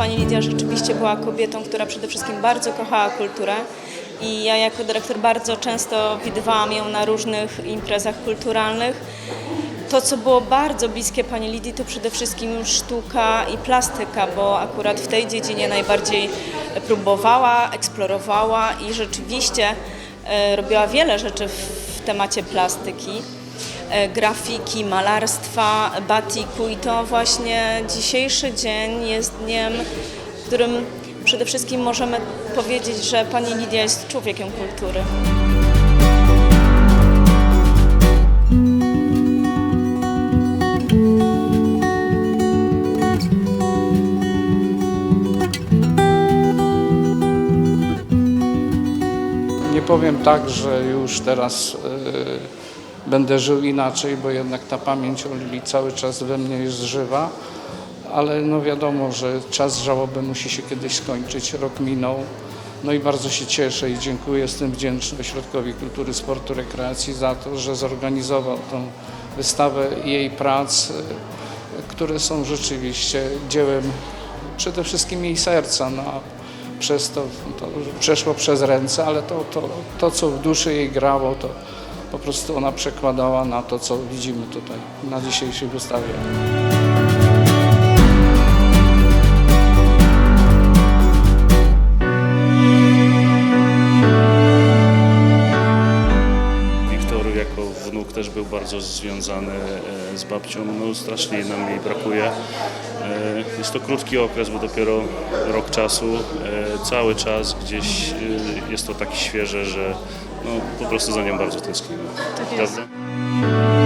pani Lidia rzeczywiście była kobietą, która przede wszystkim bardzo kochała kulturę i ja jako dyrektor bardzo często widywałam ją na różnych imprezach kulturalnych. To, co było bardzo bliskie pani Lidii, to przede wszystkim sztuka i plastyka, bo akurat w tej dziedzinie najbardziej próbowała, eksplorowała i rzeczywiście e, robiła wiele rzeczy w, temacie plastyki grafiki, malarstwa, batiku i to właśnie dzisiejszy dzień jest dniem, w którym przede wszystkim możemy powiedzieć, że pani Lidia jest człowiekiem kultury. Nie powiem tak, że już teraz y, będę żył inaczej, bo jednak ta pamięć o Lili cały czas we mnie jest żywa, ale no wiadomo, że czas żałoby musi się kiedyś skończyć, rok minął. No i bardzo się cieszę i dziękuję, jestem wdzięczny Ośrodkowi Kultury, Sportu, Rekreacji za to, że zorganizował tą wystawę jej prac, które są rzeczywiście dziełem przede wszystkim jej serca. No, przez to, to przeszło przez ręce, ale to, to, to, co w duszy jej grało, to po prostu ona przekładała na to, co widzimy tutaj na dzisiejszej wystawie. Też był bardzo związany e, z babcią. No, strasznie nam jej brakuje. E, Jest to krótki okres, bo dopiero rok czasu. E, Cały czas gdzieś jest to tak świeże, że no, po prostu za nią bardzo tęsknimy. Tak jest. Prawda?